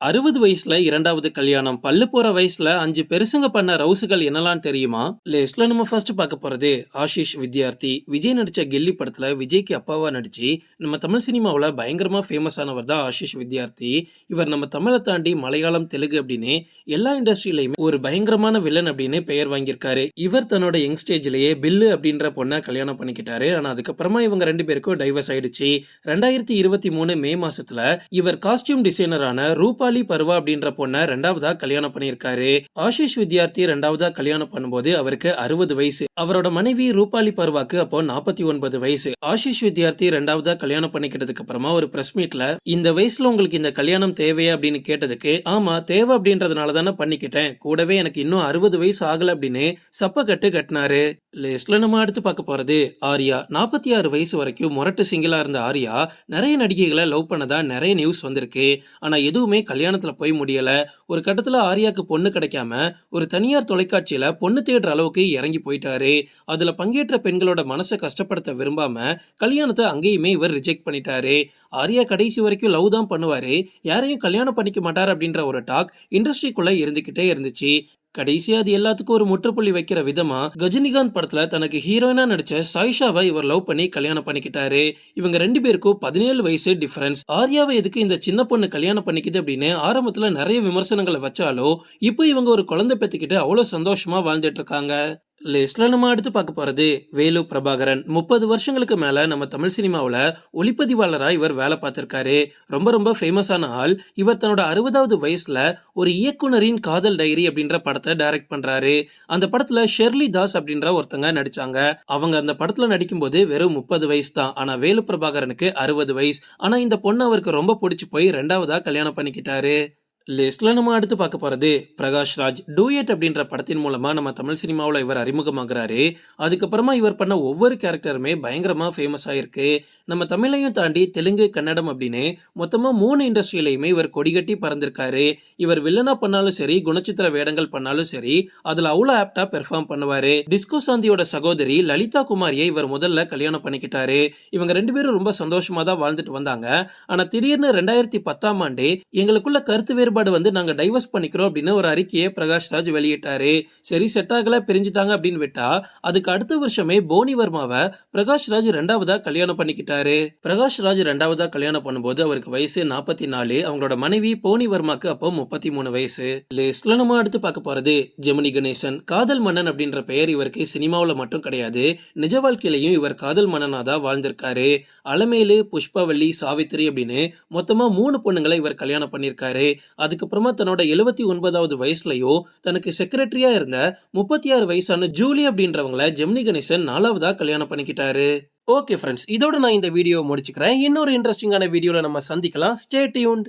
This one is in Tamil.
அறுபது வயசுல இரண்டாவது கல்யாணம் பல்லு போற வயசுல அஞ்சு பெருசுங்க பண்ண ரவுசுகள் என்னலாம் தெரியுமா? லிஸ்ட்ல நம்ம ஃபர்ஸ்ட் பார்க்க போறது ஆஷிஷ் வித்யார்த்தி விஜய் நடிச்ச கெல்லி படத்துல விஜய்க்கு அப்பாவா நடிச்சு நம்ம தமிழ் சினிமாவில் பயங்கரமா ஃபேமஸ் ஆனவர் தான் ஆஷிஷ் வித்யார்த்தி. இவர் நம்ம தமிழை தாண்டி மலையாளம் தெலுங்கு அப்படின்னு எல்லா இண்டஸ்ட்ரியிலையுமே ஒரு பயங்கரமான வில்லன் அப்படின்னு பெயர் வாங்கியிருக்காரு. இவர் தன்னோட யங் ஸ்டேஜ்லயே பில்லு அப்படின்ற பொண்ணை கல்யாணம் பண்ணிக்கிட்டாரு. ஆனா அதுக்கப்புறமா இவங்க ரெண்டு பேருக்கும் டைவர்ஸ் ஆயிடுச்சு. ரெண்டாயிரத்தி இருபத்தி மூணு மே மாசத்துல இவர் காஸ்டியூம் டிசைனரான ரூபா ரூபாலி பருவா அப்படின்ற பொண்ணை ரெண்டாவதா கல்யாணம் பண்ணியிருக்காரு. ஆஷிஷ் வித்யார்த்தி ரெண்டாவதா கல்யாணம் பண்ணும்போது அவருக்கு அறுபது வயசு. அவரோட மனைவி ரூபாலி பருவாக்கு அப்போ நாற்பத்தி ஒன்பது வயசு. ஆஷிஷ் வித்யார்த்தி ரெண்டாவதா கல்யாணம் பண்ணிக்கிட்டதுக்கு அப்புறமா ஒரு பிரஸ் மீட்ல இந்த வயசுல உங்களுக்கு இந்த கல்யாணம் தேவையா? அப்படின்னு கேட்டதுக்கு ஆமா தேவை அப்படின்றதுனால தானே பண்ணிக்கிட்டேன். கூடவே எனக்கு இன்னும் அறுபது வயசு ஆகல அப்படின்னு சப்ப கட்டு கட்டினாரு. லிஸ்ட்ல நம்ம அடுத்து பார்க்க போறது ஆர்யா. நாற்பத்தி ஆறு வயசு வரைக்கும் முரட்டு சிங்கிளா இருந்த ஆர்யா நிறைய நடிகைகளை லவ் பண்ணதா நிறைய நியூஸ் வந்திருக்கு. ஆனா எதுவுமே கல்யாணத்துல போய் முடியல ஒரு கட்டத்துல ஆரியாவுக்கு பொண்ணு கிடைக்காம ஒரு தனியார் தொலைக்காட்சியில பொண்ணு தேடுற அளவுக்கு இறங்கி போயிட்டாரு. அதுல பங்கேற்ற பெண்களோட மனசை கஷ்டப்படுத்த விரும்பாம கல்யாணத்தை அங்கேயுமே இவர் ரிஜெக்ட் பண்ணிட்டாரு. ஆர்யா கடைசி வரைக்கும் லவ் தான் பண்ணுவாரு. யாரையும் கல்யாணம் பண்ணிக்க மாட்டார் அப்படின்ற ஒரு டாக் இண்டஸ்ட்ரிக்குள்ள இருந்துகிட்டே இருந்துச்சு. கடைசியா அது எல்லாத்துக்கும் ஒரு முற்றுப்புள்ளி வைக்கிற விதமா கஜினிகாந்த் படத்துல தனக்கு ஹீரோயினா நடிச்ச சாயிஷாவை இவர் லவ் பண்ணி கல்யாணம் பண்ணிக்கிட்டாரு. இவங்க ரெண்டு பேருக்கும் பதினேழு வயசு டிஃபரன்ஸ் ஆர்யாவை எதுக்கு இந்த சின்ன பொண்ணு கல்யாணம் பண்ணிக்குது அப்படின்னு ஆரம்பத்துல நிறைய விமர்சனங்களை வச்சாலும் இப்போ இவங்க ஒரு குழந்தை பெத்துக்கிட்டு அவ்வளவு சந்தோஷமா வாழ்ந்துட்டு இருக்காங்க. லிஸ்ட்ல நம்ம அடுத்து பார்க்க போறது வேலு பிரபாகரன். முப்பது வருஷங்களுக்கு மேல நம்ம தமிழ் சினிமாவில் ஒளிப்பதிவாளராக இவர் வேலை பார்த்திருக்காரு. ரொம்ப ரொம்ப ஃபேமஸான ஆள். இவர் தன்னோட அறுபதாவது வயசுல ஒரு இயக்குனரின் காதல் டைரி அப்படின்ற படத்தை டைரக்ட் பண்றாரு. அந்த படத்துல ஷெர்லி தாஸ் அப்படின்ற ஒருத்தங்க நடிச்சாங்க. அவங்க அந்த படத்துல நடிக்கும்போது வெறும் முப்பது வயசு தான். ஆனா வேலு பிரபாகரனுக்கு அறுபது வயசு. ஆனா இந்த பொண்ணு அவருக்கு ரொம்ப பிடிச்சி போய் ரெண்டாவதா கல்யாணம் பண்ணிக்கிட்டாரு. லிஸ்ட்ல நம்ம அடுத்து பார்க்க போறது பிரகாஷ் ராஜ் டூயட் அப்படின்ற படத்தின் மூலமா நம்ம தமிழ் சினிமாவில் இவர் அறிமுகமாகிறாரு. அதுக்கப்புறமா இவர் பண்ண ஒவ்வொரு கேரக்டருமே பயங்கரமா ஃபேமஸ் ஆயிருக்கு. நம்ம தமிழையும் தாண்டி தெலுங்கு கன்னடம் அப்படின்னு மொத்தமா மூணு இண்டஸ்ட்ரியிலையுமே இவர் கொடிகட்டி பறந்திருக்காரு. இவர் வில்லனா பண்ணாலும் சரி குணச்சித்திர வேடங்கள் பண்ணாலும் சரி அதுல அவ்வளோ ஆப்டா பெர்ஃபார்ம் பண்ணுவாரு. டிஸ்கோ சாந்தியோட சகோதரி லலிதா குமாரியை இவர் முதல்ல கல்யாணம் பண்ணிக்கிட்டாரு. இவங்க ரெண்டு பேரும் ரொம்ப சந்தோஷமா தான் வாழ்ந்துட்டு வந்தாங்க. ஆனா திடீர்னு ரெண்டாயிரத்தி பத்தாம் ஆண்டு எங்களுக்குள்ள கருத்து வேறுபாடு வந்து நாங்க டைவர்ஸ் பண்ணிக்கிறோம் அப்படின்னு ஒரு அறிக்கையை பிரகாஷ் ராஜ் வெளியிட்டாரு. சரி செட் ஆகல பிரிஞ்சுட்டாங்க அப்படின்னு விட்டா அதுக்கு அடுத்த வருஷமே போனி வர்மாவை பிரகாஷ் ராஜ் ரெண்டாவதா கல்யாணம் பண்ணிக்கிட்டாரு. பிரகாஷ் ராஜ் ரெண்டாவதா கல்யாணம் பண்ணும்போது அவருக்கு வயசு நாற்பத்தி நாலு அவங்களோட மனைவி போனி வர்மாக்கு அப்போ முப்பத்தி மூணு வயசு. லிஸ்ட்ல நம்ம அடுத்து பார்க்க போறது ஜெமினி கணேசன் காதல் மன்னன் அப்படின்ற பெயர் இவருக்கு சினிமாவில் மட்டும் கிடையாது நிஜ வாழ்க்கையிலையும் இவர் காதல் மன்னனா தான் வாழ்ந்திருக்காரு. அலமேலு புஷ்பவல்லி சாவித்திரி அப்படின்னு மொத்தமா மூணு பொண்ணுங்களை இவர் கல்யாணம் பண்ணியிருக்காரு. அதுக்கப்புறமா தன்னோட எழுபத்தி ஒன்பதாவது வயசுலயோ தனக்கு செக்ரட்டரியா இருந்த முப்பத்தி ஆறு வயசான ஜூலி அப்படின்றவங்கள ஜெமினி கணேசன் நாலாவதா கல்யாணம் பண்ணிக்கிட்டாரு. ஓகே ஃப்ரெண்ட்ஸ் இதோட நான் இந்த வீடியோ முடிச்சுக்கிறேன். இன்னொரு இன்ட்ரெஸ்டிங்கான வீடியோவில் நம்ம சந்திக்கலாம். Stay tuned